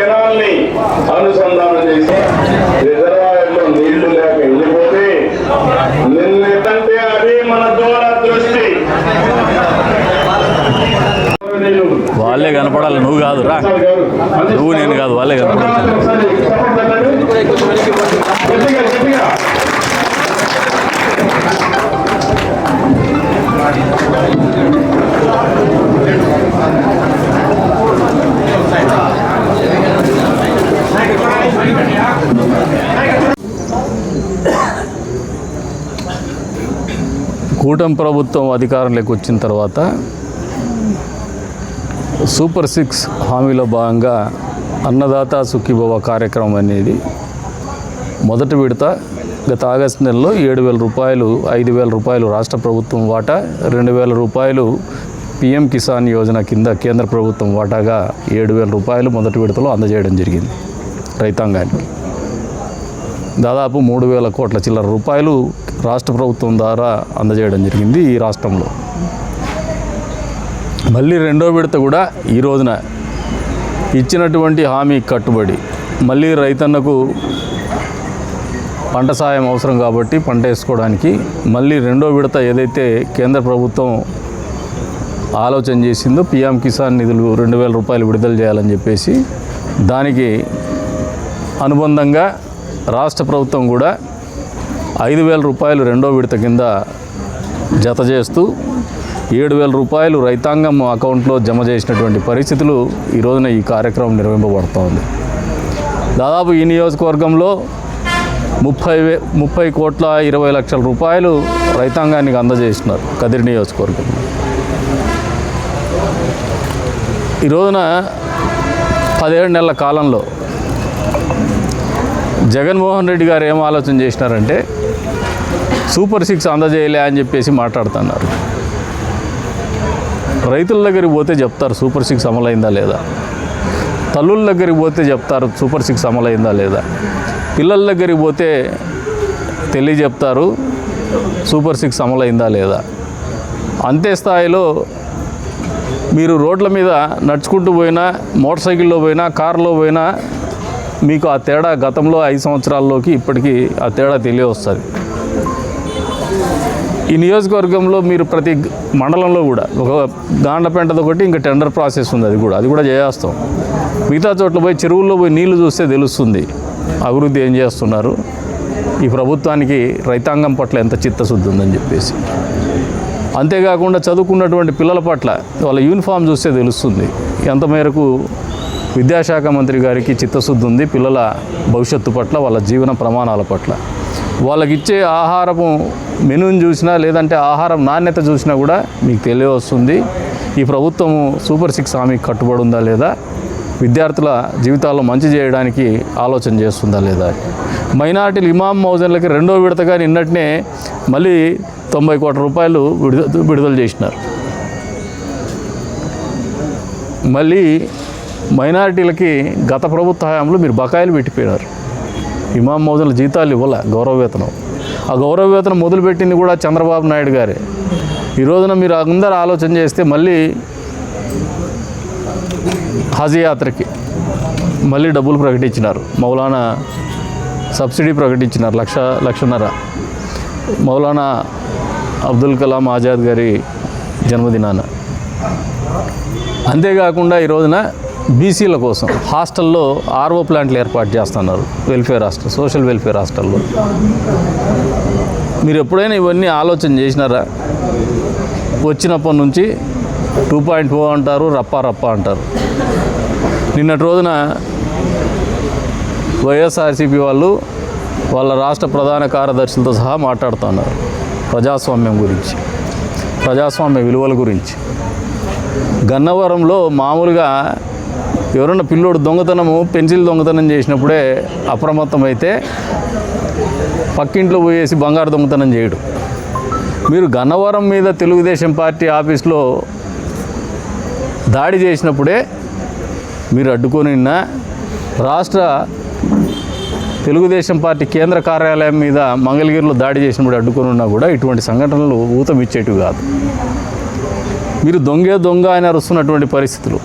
కెనాల్ని అనుసంధానం చేసి రిజర్వాయర్లో నీళ్ళు లేక వెళ్ళిపోతే నిన్నెంటే అది మన దూర దృష్టి. వాళ్ళే కనపడాలి నువ్వు కాదు. రా నువ్వు నేను కాదు వాళ్ళే కనపడాలి. కూటమి ప్రభుత్వం అధికారంలోకి వచ్చిన తర్వాత సూపర్ సిక్స్ హామీలో భాగంగా అన్నదాత సుఖీభవ కార్యక్రమం అనేది మొదటి విడత గత ఆగస్టు నెలలో ఏడు వేల రూపాయలు ఐదు వేల రూపాయలు రాష్ట్ర ప్రభుత్వం వాటా రెండు వేల రూపాయలు పిఎం కిసాన్ యోజన కింద కేంద్ర ప్రభుత్వం వాటాగా ఏడు వేల రూపాయలు మొదటి విడతలో అందజేయడం జరిగింది రైతాంగానికి. దాదాపు మూడు వేల కోట్ల చిల్లర రూపాయలు రాష్ట్ర ప్రభుత్వం ద్వారా అందజేయడం జరిగింది ఈ రాష్ట్రంలో. మళ్ళీ రెండో విడత కూడా ఈ రోజున ఇచ్చినటువంటి హామీ కట్టుబడి మళ్ళీ రైతన్నకు పంట సాయం అవసరం కాబట్టి పంట వేసుకోవడానికి మళ్ళీ రెండో విడత ఏదైతే కేంద్ర ప్రభుత్వం ఆలోచన చేసిందో పిఎం కిసాన్ నిధులు రెండు వేల రూపాయలు విడుదల చేయాలని చెప్పేసి దానికి అనుబంధంగా రాష్ట్ర ప్రభుత్వం కూడా ఐదు వేల రూపాయలు రెండో విడత కింద జత చేస్తూ ఏడు వేల రూపాయలు రైతాంగం అకౌంట్లో జమ చేసినటువంటి పరిస్థితులు ఈ రోజున ఈ కార్యక్రమం నిర్వహింపబడుతోంది. దాదాపు ఈ నియోజకవర్గంలో ముప్పై వే ముప్పై కోట్ల ఇరవై లక్షల రూపాయలు రైతాంగానికి అందజేసినారు కదిరి నియోజకవర్గం ఈ రోజున పదిహేడు నెలల కాలంలో జగన్మోహన్ రెడ్డి గారు ఏం ఆలోచన చేసినారంటే సూపర్ సిక్స్ అందజేయలే అని చెప్పేసి మాట్లాడుతున్నారు. రైతుల దగ్గరికి పోతే చెప్తారు సూపర్ సిక్స్ అమలైందా లేదా? తల్లుల దగ్గరికి పోతే చెప్తారు సూపర్ సిక్స్ అమలైందా లేదా? పిల్లల దగ్గరికి పోతే తెలియజెప్తారు సూపర్ సిక్స్ అమలైందా లేదా? అంతే స్థాయిలో మీరు రోడ్ల మీద నడుచుకుంటూ పోయినా మోటార్ సైకిల్లో పోయినా కారులో పోయినా మీకు ఆ తేడా గతంలో ఐదు సంవత్సరాల్లోకి ఇప్పటికీ ఆ తేడా తెలియవస్తుంది. ఈ నియోజకవర్గంలో మీరు ప్రతి మండలంలో కూడా ఒక గాండ్లపెంటది ఒకటి ఇంకా టెండర్ ప్రాసెస్ ఉంది అది కూడా. అది కూడా చేస్తాం మిగతా చోట్ల పోయి చెరువుల్లో పోయి నీళ్ళు చూస్తే తెలుస్తుంది అభివృద్ధి ఏం చేస్తున్నారు. ఈ ప్రభుత్వానికి రైతాంగం పట్ల ఎంత చిత్తశుద్ధి ఉందని చెప్పేసి. అంతేకాకుండా చదువుకున్నటువంటి పిల్లల పట్ల వాళ్ళ యూనిఫామ్ చూస్తే తెలుస్తుంది. ఎంత మేరకు విద్యాశాఖ మంత్రి గారికి చిత్తశుద్ధి ఉంది పిల్లల భవిష్యత్తు పట్ల వాళ్ళ జీవన ప్రమాణాల పట్ల. వాళ్ళకి ఇచ్చే ఆహారము మెనూని చూసినా లేదంటే ఆహారం నాణ్యత చూసినా కూడా మీకు తెలియవస్తుంది. ఈ ప్రభుత్వము సూపర్ సిక్స్ హామీకి కట్టుబడి ఉందా లేదా? విద్యార్థుల జీవితాల్లో మంచి చేయడానికి ఆలోచన చేస్తుందా లేదా? మైనార్టీలు ఇమాం మౌజన్లకి రెండో విడతగా నిన్నటినే మళ్ళీ తొంభై కోట్ల రూపాయలు విడుదల విడుదల చేసినారు. మళ్ళీ మైనారిటీలకి గత ప్రభుత్వ హయాంలో మీరు బకాయిలు పెట్టిపోయినారు. ఇమాం మౌజన్ల జీతాలు ఇవ్వాల గౌరవ వేతనం ఆ గౌరవ వేతనం మొదలుపెట్టింది కూడా చంద్రబాబు నాయుడు గారే. ఈ రోజున మీరు అందరు ఆలోచన చేస్తే మళ్ళీ హజ్ యాత్రకి మళ్ళీ డబ్బులు ప్రకటించినారు. మౌలానా సబ్సిడీ ప్రకటించినారు లక్ష లక్షన్నర. మౌలానా అబ్దుల్ కలాం ఆజాద్ గారి జన్మదినాన. అంతేకాకుండా ఈ రోజున బీసీల కోసం హాస్టల్లో ఆర్ఓ ప్లాంట్లు ఏర్పాటు చేస్తున్నారు. వెల్ఫేర్ హాస్టల్ సోషల్ వెల్ఫేర్ హాస్టల్లో. మీరు ఎప్పుడైనా ఇవన్నీ ఆలోచన చేసినారా? వచ్చినప్పటి నుంచి టూ పాయింట్ ఫోర్ అంటారు రప్పా రప్పా అంటారు. నిన్నటి రోజున వైఎస్ఆర్సీపీ వాళ్ళు వాళ్ళ రాష్ట్ర ప్రధాన కార్యదర్శులతో సహా మాట్లాడుతున్నారు ప్రజాస్వామ్యం గురించి ప్రజాస్వామ్య విలువల గురించి. గన్నవరంలో మామూలుగా ఎవరన్నా పిల్లోడు దొంగతనము పెన్సిల్ దొంగతనం చేసినప్పుడే అప్రమత్తం అయితే పక్కింట్లో పోయేసి బంగారు దొంగతనం చేయడు. మీరు గన్నవరం మీద తెలుగుదేశం పార్టీ ఆఫీస్లో దాడి చేసినప్పుడే మీరు అడ్డుకొని ఉన్న రాష్ట్ర తెలుగుదేశం పార్టీ కేంద్ర కార్యాలయం మీద మంగళగిరిలో దాడి చేసినప్పుడు అడ్డుకొని ఉన్నా కూడా ఇటువంటి సంఘటనలు ఊతం ఇచ్చేటివి కాదు. మీరు దొంగే దొంగ అని అరుస్తున్నటువంటి పరిస్థితులు.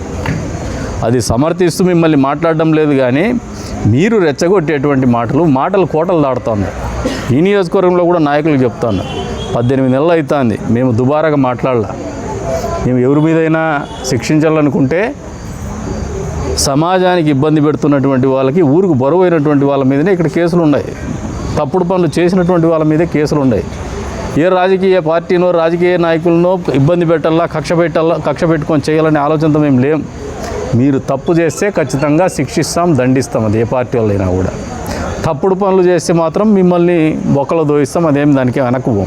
అది సమర్థిస్తూ మిమ్మల్ని మాట్లాడడం లేదు కానీ మీరు రెచ్చగొట్టేటువంటి మాటలు మాటలు కోటలు దాడుతున్నాయి ఈ నియోజకవర్గంలో కూడా నాయకులు చెప్తాను పద్దెనిమిది నెలలు అవుతుంది మేము దుబారాగా మాట్లాడాల. మేము ఎవరి మీదైనా శిక్షించాలనుకుంటే సమాజానికి ఇబ్బంది పెడుతున్నటువంటి వాళ్ళకి ఊరికి బరువు అయినటువంటి వాళ్ళ మీదనే ఇక్కడ కేసులు ఉన్నాయి. తప్పుడు పనులు చేసినటువంటి వాళ్ళ మీదే కేసులు ఉన్నాయి. ఏ రాజకీయ పార్టీనో రాజకీయ నాయకులనో ఇబ్బంది పెట్టాలా కక్ష పెట్టాలా కక్ష పెట్టుకొని చేయాలనే ఆలోచనతో మేము లేం. మీరు తప్పు చేస్తే ఖచ్చితంగా శిక్షిస్తాం దండిస్తాం అది ఏ పార్టీ వాళ్ళైనా కూడా. తప్పుడు పనులు చేస్తే మాత్రం మిమ్మల్ని బొక్కలు దోయిస్తాం అదేం దానికి వెనకపోం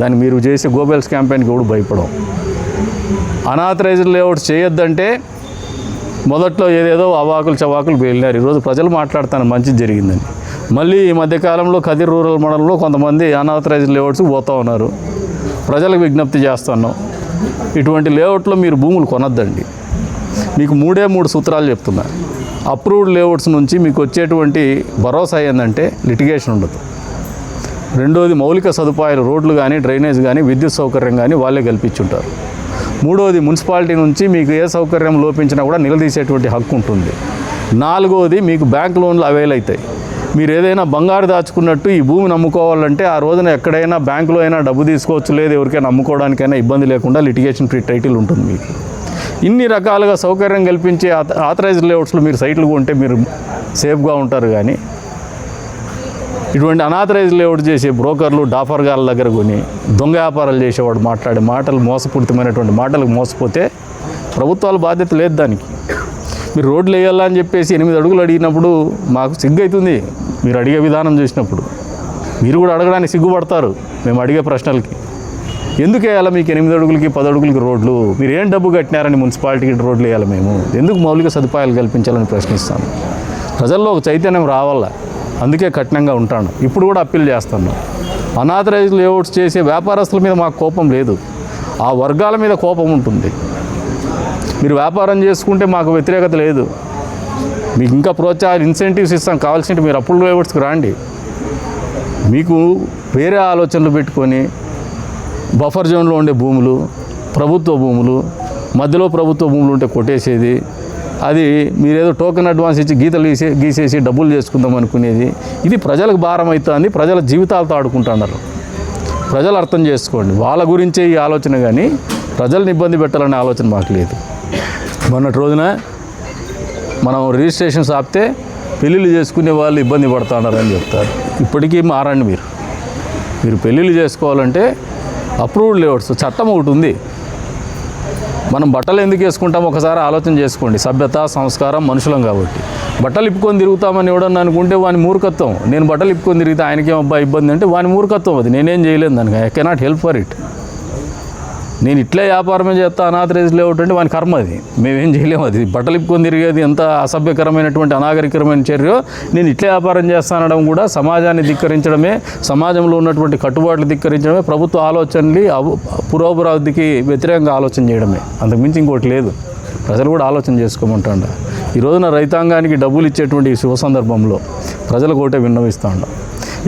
దాన్ని మీరు చేసే గోబెల్స్ క్యాంపెయిన్కి కూడా భయపడం అనాథరైజ్డ్ లేఅవుట్ చేయొద్దంటే మొదట్లో ఏదేదో అవాకులు చవాకులు వెళ్ళినారు ఈరోజు ప్రజలు మాట్లాడతాను మంచిది జరిగిందని. మళ్ళీ ఈ మధ్యకాలంలో కదిర్ రూరల్ మండలంలో కొంతమంది అనాథరైజ్డ్ లేఅవుట్స్ పోతూ ఉన్నారు. ప్రజలకు విజ్ఞప్తి చేస్తున్నాం. ఇటువంటి లేఅవుట్లో మీరు భూములు కొనొద్దండి. మీకు మూడే మూడు సూత్రాలు చెప్తున్నా. అప్రూవ్డ్ లేఅవుట్స్ నుంచి మీకు వచ్చేటువంటి భరోసా ఏంటంటే లిటిగేషన్ ఉండదు. రెండోది మౌలిక సదుపాయాలు రోడ్లు కానీ డ్రైనేజ్ కానీ విద్యుత్ సౌకర్యం కానీ వాళ్ళే కల్పించుంటారు. మూడోది మున్సిపాలిటీ నుంచి మీకు ఏ సౌకర్యం లోపించినా కూడా నిలదీసేటువంటి హక్కు ఉంటుంది. నాలుగోది మీకు బ్యాంక్ లోన్లు అవైల్ అవుతాయి. మీరు ఏదైనా బంగారు దాచుకున్నట్టు ఈ భూమిని అమ్ముకోవాలంటే ఆ రోజున ఎక్కడైనా బ్యాంకులో అయినా డబ్బు తీసుకోవచ్చు లేదు ఎవరికైనా అమ్ముకోవడానికైనా ఇబ్బంది లేకుండా లిటిగేషన్ ఫ్రీ టైటిల్ ఉంటుంది మీకు. ఇన్ని రకాలుగా సౌకర్యం కల్పించే ఆథరైజ్డ్ లేఅవుట్స్లో మీరు సైట్లు ఉంటే మీరు సేఫ్గా ఉంటారు కానీ ఇటువంటి అనాథరైజ్ లేఅవుట్ చేసే బ్రోకర్లు డాఫర్ గాల దగ్గర కొని దొంగ వ్యాపారాలు చేసేవాడు మాట్లాడే మాటలు మోసపూరితమైనటువంటి మాటలకు మోసపోతే ప్రభుత్వాల బాధ్యత లేదు దానికి. మీరు రోడ్లు వేయాలని చెప్పేసి ఎనిమిది అడుగులు అడిగినప్పుడు మాకు సిగ్గు అవుతుంది మీరు అడిగే విధానం చూసినప్పుడు. మీరు కూడా అడగడానికి సిగ్గుపడతారు. మేము అడిగే ప్రశ్నలకి. ఎందుకు వేయాలి మీకు ఎనిమిది అడుగులకి పది అడుగులకి రోడ్లు? మీరు ఏం డబ్బు కట్టినారని మున్సిపాలిటీకి రోడ్లు వేయాలి మేము ఎందుకు మౌలిక సదుపాయాలు కల్పించాలని ప్రశ్నిస్తాను? ప్రజల్లో ఒక చైతన్యం రావాల? అందుకే కఠినంగా ఉంటాను. ఇప్పుడు కూడా అప్పీల్ చేస్తాను. అనాథరైజ్ లేఅవుట్స్ చేసే వ్యాపారస్తుల మీద మాకు కోపం లేదు. ఆ వర్గాల మీద కోపం ఉంటుంది. మీరు వ్యాపారం చేసుకుంటే మాకు వ్యతిరేకత లేదు. మీకు ఇంకా ప్రోత్సాహాలు ఇన్సెంటివ్స్ ఇస్తాం. కావాల్సింటే మీరు అప్పుడు లేఅవుట్స్కి రాండి. మీకు వేరే ఆలోచనలు పెట్టుకొని బఫర్ జోన్లో ఉండే భూములు ప్రభుత్వ భూములు మధ్యలో ప్రభుత్వ భూములు ఉంటే కొట్టేసేది. అది మీరేదో టోకెన్ అడ్వాన్స్ ఇచ్చి గీతలు గీసే గీసేసి డబ్బులు చేసుకుందాం అనుకునేది. ఇది ప్రజలకు భారం అవుతుంది ప్రజల జీవితాలతో ఆడుకుంటున్నారు. ప్రజలు అర్థం చేసుకోండి. వాళ్ళ గురించే ఈ ఆలోచన కానీ ప్రజల్ని ఇబ్బంది పెట్టాలనే ఆలోచన మాకు లేదు. మొన్నటి రోజున మనం రిజిస్ట్రేషన్స్ ఆపితే పెళ్ళిళ్ళు చేసుకునే వాళ్ళు ఇబ్బంది పడుతున్నారని చెప్తారు. ఇప్పటికీ మారండి మీరు. మీరు పెళ్ళిళ్ళు చేసుకోవాలంటే అప్రూవ్డ్ లేఅవుట్స్ చట్టం ఒకటి ఉంది. మనం బట్టలు ఎందుకు వేసుకుంటాం ఒకసారి ఆలోచన చేసుకోండి. సభ్యత సంస్కారం మనుషులం కాబట్టి. బట్టలు ఇప్పుకొని తిరుగుతామని ఎవడన్నా అనుకుంటే వాని మూర్ఖత్వం. నేను బట్టలు ఇప్పుకొని తిరిగితే ఆయనకేం అబ్బా ఇబ్బంది అంటే వాని మూర్ఖత్వం అది. నేనేం చేయలేను దానికి. I cannot help for it నేను ఇట్లే వ్యాపారమే చేస్తా అనాథరైజ్ లేఅవుట్ అంటే వాని కర్మ అది. మేమేం చేయలేము అది. బట్టలు ఇప్పుకొని తిరిగేది ఎంత అసభ్యకరమైనటువంటి అనాగరికరమైన చర్యో నేను ఇట్లే వ్యాపారం చేస్తానడం కూడా సమాజాన్ని ధిక్కరించడమే సమాజంలో ఉన్నటువంటి కట్టుబాట్లు ధిక్కరించడమే ప్రభుత్వ ఆలోచనలు పురోభివృద్ధికి వ్యతిరేకంగా ఆలోచన చేయడమే. అంతకుమించి ఇంకోటి లేదు. ప్రజలు కూడా ఆలోచన చేసుకోమంటాడు. ఈ రోజున రైతాంగానికి డబ్బులు ఇచ్చేటువంటి ఈ శుభ సందర్భంలో ప్రజలకు ఒకటే విన్నవిస్తాండ.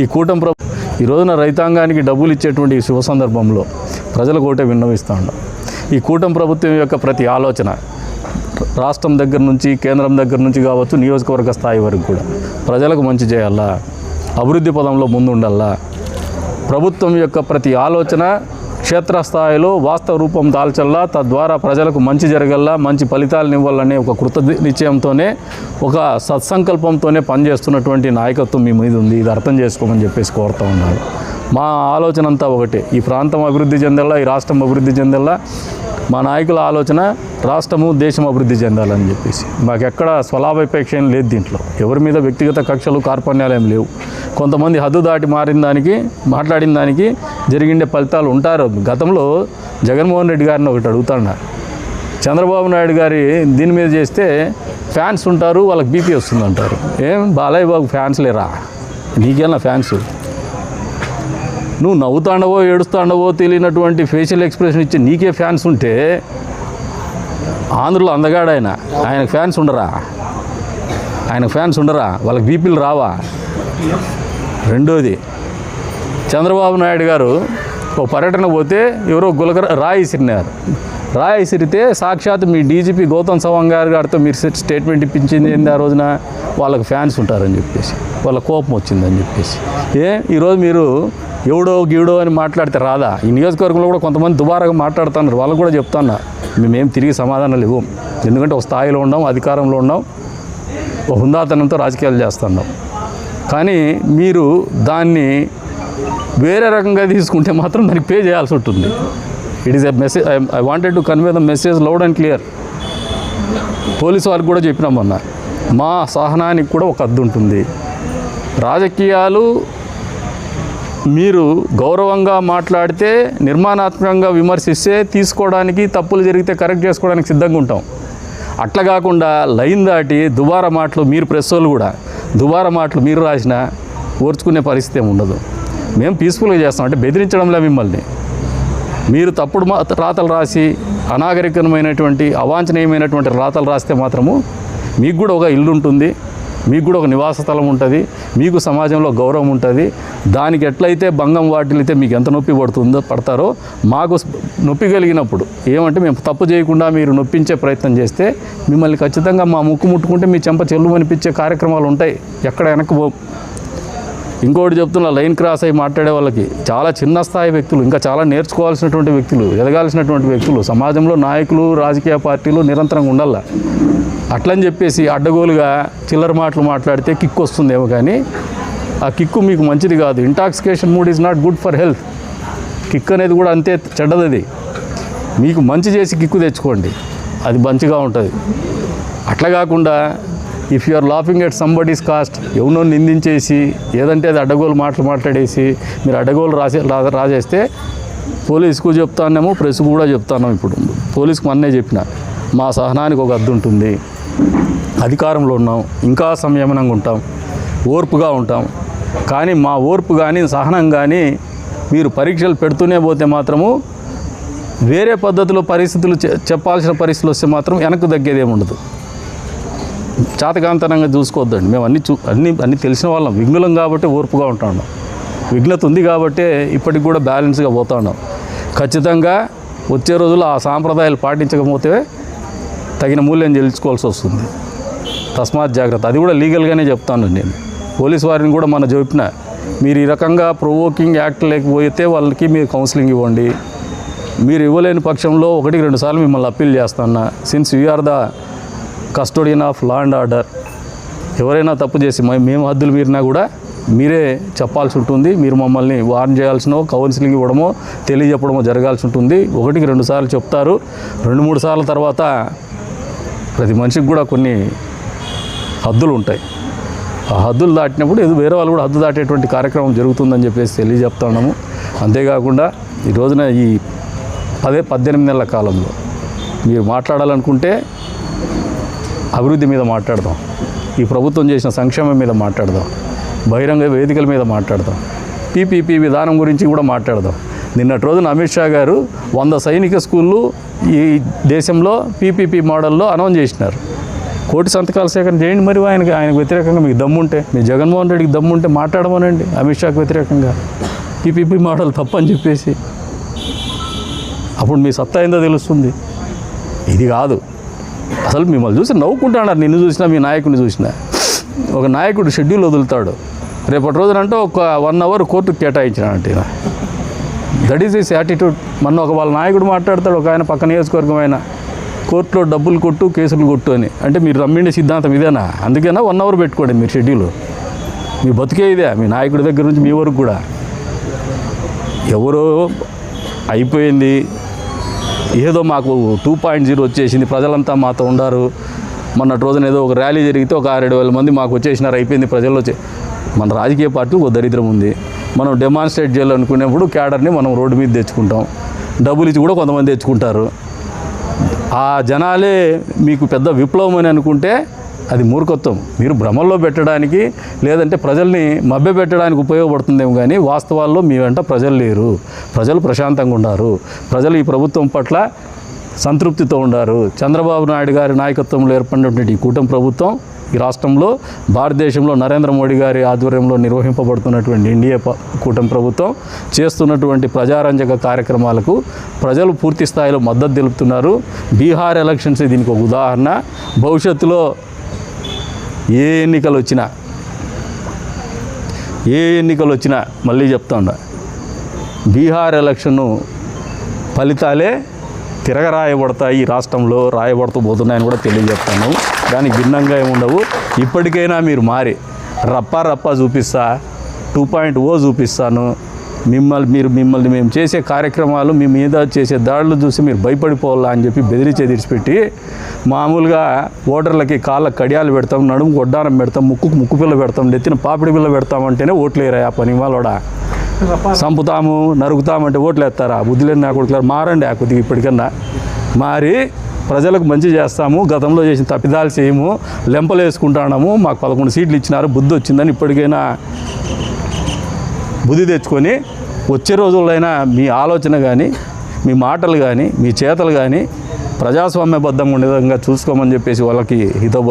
ఈ కూటమి ప్రభు ఈ రోజున రైతాంగానికి డబ్బులు ఇచ్చేటువంటి ఈ శుభ సందర్భంలో ప్రజలకు ఒకటే విన్నవిస్తాండ. ఈ కూటమి ప్రభుత్వం యొక్క ప్రతి ఆలోచన రాష్ట్రం దగ్గర నుంచి కేంద్రం దగ్గర నుంచి కావచ్చు నియోజకవర్గ స్థాయి వరకు కూడా. ప్రజలకు మంచి చేయాలా? అభివృద్ధి పదంలో ముందుండాలా? ప్రభుత్వం యొక్క ప్రతి ఆలోచన క్షేత్రస్థాయిలో వాస్తవ రూపం దాల్చల్లా తద్వారా ప్రజలకు మంచి జరగల్లా మంచి ఫలితాలను ఇవ్వాలనే ఒక కృత నిశ్చయంతోనే ఒక సత్సంకల్పంతోనే పనిచేస్తున్నటువంటి నాయకత్వం మీ మీద ఉంది. ఇది అర్థం చేసుకోమని చెప్పేసి కోరుతూ ఉన్నాను. మా ఆలోచన అంతా ఒకటే. ఈ ప్రాంతం అభివృద్ధి చెందాలా ఈ రాష్ట్రం అభివృద్ధి చెందాలా మా నాయకుల ఆలోచన రాష్ట్రము దేశం అభివృద్ధి చెందాలని చెప్పేసి. మాకెక్కడ స్వలాభాపేక్ష ఏం లేదు దీంట్లో. ఎవరి మీద వ్యక్తిగత కక్షలు కార్పణ్యాలు ఏం లేవు. కొంతమంది హద్దు దాటి మారిన దానికి మాట్లాడిన దానికి జరిగిండే ఫలితాలు ఉంటారు. గతంలో జగన్మోహన్ రెడ్డి గారిని ఒకటి అడుగుతాడు చంద్రబాబు నాయుడు గారి దీని మీద చేస్తే ఫ్యాన్స్ ఉంటారు వాళ్ళకి బీపీ వస్తుంది అంటారు ఏం బాలయ్య బాబు ఫ్యాన్స్ లేరా? నీకేనా ఫ్యాన్స్? నువ్వు నవ్వుతాండవో ఏడుస్తాండవో తెలియనటువంటి ఫేషియల్ ఎక్స్ప్రెషన్ ఇచ్చి నీకే ఫ్యాన్స్ ఉంటే ఆంధ్రలో అందగాడు ఆయన. ఆయనకు ఫ్యాన్స్ ఉండరా? ఆయనకు ఫ్యాన్స్ ఉండరా? వాళ్ళకి బీపీలు రావా? రెండోది చంద్రబాబు నాయుడు గారు ఓ పర్యటన పోతే ఎవరో గులకర రాయి ఇసిరినారు. రాయి సిరితే సాక్షాత్ మీ డీజీపీ గౌతమ్ సవాంగ్ గారి గారితో మీరు స్టేట్మెంట్ ఇప్పించింది ఏంది ఆ రోజున? వాళ్ళకి ఫ్యాన్స్ ఉంటారని చెప్పేసి వాళ్ళ కోపం వచ్చిందని చెప్పేసి. ఏ ఈరోజు మీరు ఎవడో గీడో అని మాట్లాడితే రాదా? ఈ నియోజకవర్గంలో కూడా కొంతమంది దుబారాగా మాట్లాడుతున్నారు. వాళ్ళకు కూడా చెప్తాను మేమేం తిరిగి సమాధానాలు ఇవ్వం. ఎందుకంటే ఒక స్థాయిలో ఉన్నాం అధికారంలో ఉన్నాం ఒక హుందాతనంతో రాజకీయాలు చేస్తున్నాం. కానీ మీరు దాన్ని వేరే రకంగా తీసుకుంటే మాత్రం దానికి పే చేయాల్సి ఉంటుంది. It is a message I wanted to convey the message loud and clear police వారికి కూడా చెప్పినాం మొన్న. మా సహనానికి కూడా ఒక అద్దు ఉంటుంది. రాజకీయాలు మీరు గౌరవంగా మాట్లాడితే నిర్మాణాత్మకంగా విమర్శిస్తే తీసుకోవడానికి తప్పులు జరిగితే కరెక్ట్ చేసుకోవడానికి సిద్ధంగా ఉంటాం. అట్లా కాకుండా లైన్ దాటి దుబారా మాటలు మీరు ప్రెస్ వాళ్ళు కూడా దుబారా మాటలు మీరు రాసినా ఓర్చుకునే పరిస్థితి ఏమి ఉండదు. మేము పీస్ఫుల్గా చేస్తాం. అంటే బెదిరించడంలే మిమ్మల్ని. మీరు తప్పుడు రాతలు రాసి అనాగరికమైనటువంటి అవాంఛనీయమైనటువంటి రాతలు రాస్తే మాత్రము మీకు కూడా ఒక ఇల్లు ఉంటుంది. మీకు కూడా ఒక నివాస స్థలం ఉంటుంది మీకు సమాజంలో గౌరవం ఉంటుంది. దానికి ఎట్లయితే భంగం వాటిల్లితే మీకు ఎంత నొప్పి పడుతుందో పడతారో మాకు నొప్పి కలిగినప్పుడు ఏమంటే మేము తప్పు చేయకుండా మీరు నొప్పించే ప్రయత్నం చేస్తే మిమ్మల్ని ఖచ్చితంగా మా ముక్కు ముట్టుకుంటే మీ చెంప చెల్లు అనిపించే కార్యక్రమాలు ఉంటాయి. ఎక్కడ వెనక్కి పో ఇంకోటి చెప్తున్నా లైన్ క్రాస్ అయ్యి మాట్లాడే వాళ్ళకి చాలా చిన్న స్థాయి వ్యక్తులు ఇంకా చాలా నేర్చుకోవాల్సినటువంటి వ్యక్తులు ఎదగాల్సినటువంటి వ్యక్తులు సమాజంలో నాయకులు రాజకీయ పార్టీలు నిరంతరంగా ఉండాల? అట్లని చెప్పేసి అడ్డగోలుగా చిల్లర మాటలు మాట్లాడితే కిక్ వస్తుందేమో కానీ ఆ కిక్కు మీకు మంచిది కాదు. Intoxication mood is not good for health kick అనేది కూడా అంతే చెడ్డది మీకు మంచి చేసి కిక్కు తెచ్చుకోండి. అది మంచిగా ఉంటుంది. అట్లా కాకుండా if you are laughing at somebody's cost ఎవరినో నిందించేసి ఏదంటే అది అడ్డగోలు మాటలు మాట్లాడేసి మీరు అడ్డగోలు రాసే రాజేస్తే పోలీసుకు చెప్తానేమో ప్రెస్ కూడా చెప్తాను ఇప్పుడు. పోలీసుకు మొన్నే చెప్పిన. మా సహనానికి ఒక అద్దు ఉంటుంది. అధికారంలో ఉన్నాం. ఇంకా సంయమనంగా ఉంటాం. ఓర్పుగా ఉంటాం. కానీ మా ఓర్పు కానీ సహనం కానీ మీరు పరీక్షలు పెడుతూనే పోతే మాత్రము వేరే పద్ధతిలో పరిస్థితులు చె- చెప్పాల్సిన పరిస్థితులు వస్తే మాత్రం వెనక్కు తగ్గేదేముండదు. చాతకాంతనంగా చూసుకోవద్దండి. మేము అన్ని చూ అన్ని అన్ని తెలిసిన వాళ్ళం. విఘ్నులం కాబట్టి ఓర్పుగా ఉంటాం విఘ్నత ఉంది కాబట్టే ఇప్పటికి కూడా బ్యాలెన్స్గా పోతాను. ఖచ్చితంగా వచ్చే రోజుల్లో ఆ సాంప్రదాయాలు పాటించకపోతే తగిన మూల్యం చెల్లించుకోవాల్సి వస్తుంది. తస్మాత్ జాగ్రత్త. అది కూడా లీగల్గానే చెప్తాను నేను. పోలీస్ వారిని కూడా మన చెప్పిన మీరు ఈ రకంగా ప్రొవోకింగ్ యాక్ట్ లేకపోతే వాళ్ళకి మీరు కౌన్సిలింగ్ ఇవ్వండి. మీరు ఇవ్వలేని పక్షంలో ఒకటికి రెండు సార్లు మిమ్మల్ని అప్పీల్ చేస్తున్నా since are the custodian of law and order. ఎవరైనా తప్పు చేసి మేము హద్దులు మీరినా కూడా మీరే చెప్పాల్సి ఉంటుంది. మీరు మమ్మల్ని వార్న్ చేయాల్సినో కౌన్సిలింగ్ ఇవ్వడమో తెలియజెప్పడమో జరగాల్సి ఉంటుంది. ఒకటికి రెండు సార్లు చెప్తారు. రెండు మూడు సార్ల తర్వాత ప్రతి మనిషికి కూడా కొన్ని హద్దులు ఉంటాయి. ఆ హద్దులు దాటినప్పుడు ఏదో వేరే వాళ్ళు కూడా హద్దు దాటేటువంటి కార్యక్రమం జరుగుతుందని చెప్పేసి తెలియజెప్తున్నాము అంతేకాకుండా ఈ రోజున ఈ పదే పద్దెనిమిది నెలల కాలంలో మీరు మాట్లాడాలనుకుంటే అభివృద్ధి మీద మాట్లాడదాం. ఈ ప్రభుత్వం చేసిన సంక్షేమం మీద మాట్లాడదాం. బహిరంగ వేదికల మీద మాట్లాడదాం. పీపీపీ విధానం గురించి కూడా మాట్లాడదాం. నిన్నటి రోజున అమిత్ షా గారు వంద సైనిక స్కూళ్ళు ఈ దేశంలో పీపీపీ మోడల్లో అనౌన్స్ చేసినారు. కోటి సంతకాల సేకరణ చేయండి మరి ఆయనకి ఆయనకు వ్యతిరేకంగా మీకు దమ్ముంటే. మీ జగన్మోహన్ రెడ్డికి దమ్ముంటే మాట్లాడమనండి అమిత్ షాకు వ్యతిరేకంగా. పీపీపీ మోడల్ తప్పని చెప్పేసి. అప్పుడు మీ సత్తా ఏందో తెలుస్తుంది. ఇది కాదు. అసలు మిమ్మల్ని చూసి నవ్వుకుంటాడు? నిన్ను చూసినా మీ నాయకుడిని చూసినా? ఒక నాయకుడు షెడ్యూల్ వదులుతాడు. రేపటి రోజునంటే ఒక వన్ అవర్ కోర్టుకు కేటాయించినానంటే దట్ ఈస్ ఇస్ యాటిట్యూడ్ మొన్న ఒక వాళ్ళ నాయకుడు మాట్లాడతాడు ఒక ఆయన పక్క నియోజకవర్గం ఆయన కోర్టులో డబ్బులు కొట్టు కేసులు కొట్టు అని. అంటే మీరు రమ్మిండే సిద్ధాంతం ఇదేనా? అందుకేనా వన్ అవర్ పెట్టుకోండి మీరు షెడ్యూల్. మీ బతికే ఇదే మీ నాయకుడి దగ్గర నుంచి మీ వరకు కూడా. ఎవరో అయిపోయింది ఏదో మాకు టూ పాయింట్ జీరో వచ్చేసింది. ప్రజలంతా మాతో ఉండారు. మొన్నటి రోజున ఏదో ఒక ర్యాలీ జరిగితే ఒక ఆరేడు వేల మంది మాకు వచ్చేసినారు అయిపోయింది ప్రజల్లో మన రాజకీయ పార్టీ ఒక దరిద్రం ఉంది. మనం డెమాన్స్ట్రేట్ చేయాలనుకునేప్పుడు క్యాడర్ని మనం రోడ్డు మీద తెచ్చుకుంటాం. డబ్బులు ఇచ్చి కూడా కొంతమంది తెచ్చుకుంటారు. ఆ జనాలే మీకు పెద్ద విప్లవం అని అనుకుంటే అది మూర్ఖత్వం. మీరు భ్రమల్లో పెట్టడానికి లేదంటే ప్రజల్ని మభ్య పెట్టడానికి ఉపయోగపడుతుందేమో కానీ వాస్తవాల్లో మీ వెంట ప్రజలు లేరు. ప్రజలు ప్రశాంతంగా ఉన్నారు ప్రజలు ఈ ప్రభుత్వం పట్ల సంతృప్తితో ఉండారు. చంద్రబాబు నాయుడు గారి నాయకత్వంలో ఏర్పడినటువంటి ఈ కూటమి ప్రభుత్వం ఈ రాష్ట్రంలో భారతదేశంలో నరేంద్ర మోడీ గారి ఆధ్వర్యంలో నిర్వహింపబడుతున్నటువంటి ఎన్డీఏ కూటమి ప్రభుత్వం చేస్తున్నటువంటి ప్రజారంజక కార్యక్రమాలకు ప్రజలు పూర్తి స్థాయిలో మద్దతు తెలుపుతున్నారు. బీహార్ ఎలక్షన్స్ దీనికి ఒక ఉదాహరణ. భవిష్యత్తులో ఏ ఎన్నికలు వచ్చినా ఏ ఎన్నికలు వచ్చినా మళ్ళీ చెప్తా ఉండ బీహార్ ఎలక్షన్ ఫలితాలే తిరగరాయబడతాయి ఈ రాష్ట్రంలో రాయబడుతూ పోతున్నాయని కూడా తెలియజెప్తాను దానికి భిన్నంగా ఏముండవు. ఇప్పటికైనా మీరు మారి రప్పా రప్పా చూపిస్తా టూ పాయింట్ ఓ చూపిస్తాను. మిమ్మల్ని మీరు మిమ్మల్ని మేము చేసే కార్యక్రమాలు మీ మీద చేసే దాడులు చూసి మీరు భయపడిపోవాలా అని చెప్పి బెదిరించి ఎదిరిచిపెట్టి మామూలుగా ఓటర్లకి కాళ్ళ కడియాలు పెడతాం నడుము గొడ్డానం పెడతాం ముక్కుకు ముక్కు పిల్ల పెడతాం నెత్తిన పాపిడి పిల్ల పెడతామంటేనే ఓట్లు ఆ పని వాళ్ళోడా చంపుతాము నరుకుతామంటే ఓట్లు వేస్తారా? బుద్ధి లేని నా కొడుకులారు? మారండి ఆ కొద్దిగా ఇప్పటికన్నా. మారి ప్రజలకు మంచి చేస్తాము గతంలో చేసిన తప్పిదాలు చేయము లెంపలు వేసుకుంటున్నాము మాకు పదకొండు సీట్లు ఇచ్చినారు బుద్ధి వచ్చిందని ఇప్పటికైనా బుద్ధి తెచ్చుకొని వచ్చే రోజుల్లో మీ ఆలోచన కానీ మీ మాటలు కానీ మీ చేతలు కానీ ప్రజాస్వామ్యబద్ధంగా ఉండే విధంగా చూసుకోమని చెప్పేసి వాళ్ళకి హితవు